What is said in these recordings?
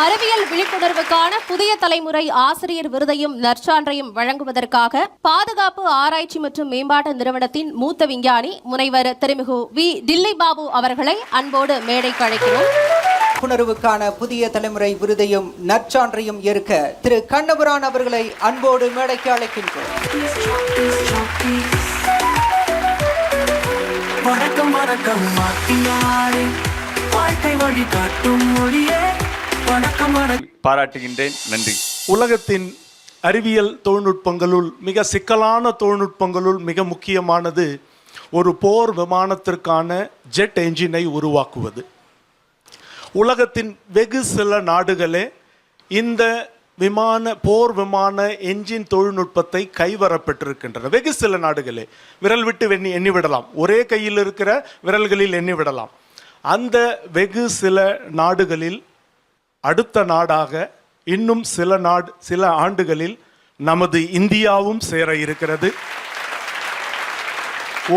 அறிவியல் விழிப்புணர்வுக்கான புதிய தலைமுறை ஆசிரியர் விருதையும் நற்சான்றையும் வழங்குவதற்காக பாதுகாப்பு ஆராய்ச்சி மற்றும் மேம்பாட்டு நிறுவனத்தின் மூத்த விஞ்ஞானி முனைவர் திருமிகு வி. டில்லி பாபு அவர்களை அன்போடு மேடைக்கு அழைக்கிறோம். விழிப்புணர்வுக்கான புதிய தலைமுறை விருதையும் நற்சான்றையும் ஏற்க திரு. கண்ணபுரான் அவர்களை அன்போடு மேடைக்கு அழைக்கின்றோம். வணக்கம் வணக்கம் வாழ்க்கை வழி காட்டும் மொழியே. பாராட்டுகின்றேன். நன்றி. உலகத்தின் அறிவியல் தொழில்நுட்பங்களுள் மிக சிக்கலான தொழில்நுட்பங்களுள் மிக முக்கியமானது ஒரு போர் விமானத்திற்கான ஜெட் என்ஜினை உருவாக்குவது. உலகத்தின் வெகு சில நாடுகளே இந்த விமான போர் விமான என்ஜின் தொழில்நுட்பத்தை கைவரப்பெற்றிருக்கின்றன. வெகு சில நாடுகளே. விரல் விட்டு எண்ணி எண்ணிவிடலாம் ஒரே கையில் இருக்கிற விரல்களில் எண்ணிவிடலாம் அந்த வெகு சில நாடுகளில் அடுத்த நாடாக இன்னும் சில நாடு சில ஆண்டுகளில் நமது இந்தியாவும் சேர இருக்கிறது.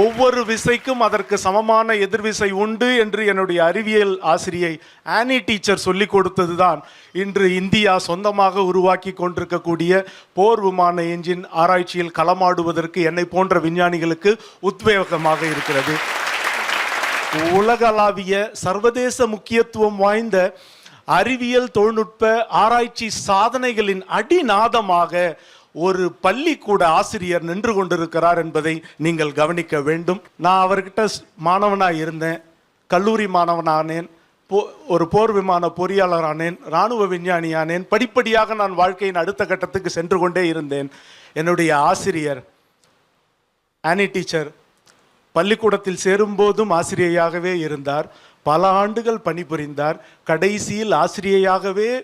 ஒவ்வொரு விசைக்கும் அதற்கு சமமான எதிர்விசை உண்டு என்று என்னுடைய அறிவியல் ஆசிரியை ஆனி டீச்சர் சொல்லிக் கொடுத்ததுதான். இன்று இந்தியா சொந்தமாக உருவாக்கி கொண்டிருக்கக்கூடிய போர் விமான என்ஜின் ஆராய்ச்சியில் களமாடுவதற்கு என்னை போன்ற விஞ்ஞானிகளுக்கு உத்வேகமாக இருக்கிறது. உலகளாவிய சர்வதேச முக்கியத்துவம் வாய்ந்த அறிவியல் தொழில்நுட்ப ஆராய்ச்சி சாதனைகளின் அடிநாதமாக ஒரு பள்ளிக்கூட ஆசிரியர் நின்று கொண்டிருக்கிறார் என்பதை நீங்கள் கவனிக்க வேண்டும். நான் அவர்கிட்ட மாணவனாக மாணவனா இருந்தேன். கல்லூரி மாணவனானேன். போ- ஒரு போர் விமான பொறியாளரானேன். இராணுவ விஞ்ஞானியானேன். படிப்படியாக நான் வாழ்க்கையின் அடுத்த கட்டத்துக்கு சென்று கொண்டே இருந்தேன். என்னுடைய ஆசிரியர் ஆனி டீச்சர் பள்ளிக்கூடத்தில் சேரும்போதும் ஆசிரியையாகவே இருந்தார். பல ஆண்டுகள் பணிபுரிந்தார். கடைசியில் ஆசிரியையாகவே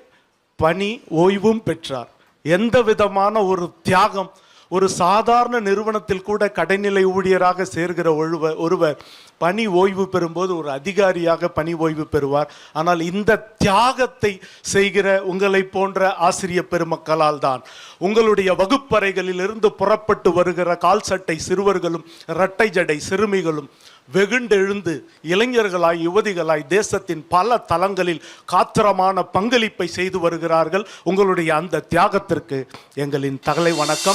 பணி ஓய்வும் பெற்றார். எந்த விதமான ஒரு தியாகம் ஒரு சாதாரண நிறுவனத்தில் கூட கடைநிலை ஊழியராக சேர்கிற ஒருவர் ஒருவர் பணி ஓய்வு பெறும்போது ஒரு அதிகாரியாக பணி ஓய்வு பெறுவார். ஆனால் இந்த தியாகத்தை செய்கிற உங்களை போன்ற ஆசிரிய பெருமக்களால் தான். உங்களுடைய வகுப்பறைகளில் இருந்து புறப்பட்டு வருகிற கால் சட்டை சிறுவர்களும் இரட்டை ஜடை சிறுமிகளும் வெகுண்டெழுந்து இளைஞர்களாய் யுவதிகளாய் தேசத்தின் பல தளங்களில் காத்திரமான பங்களிப்பை செய்து வருகிறார்கள். உங்களுடைய அந்த தியாகத்திற்கு எங்களின் தகலை வணக்கம்.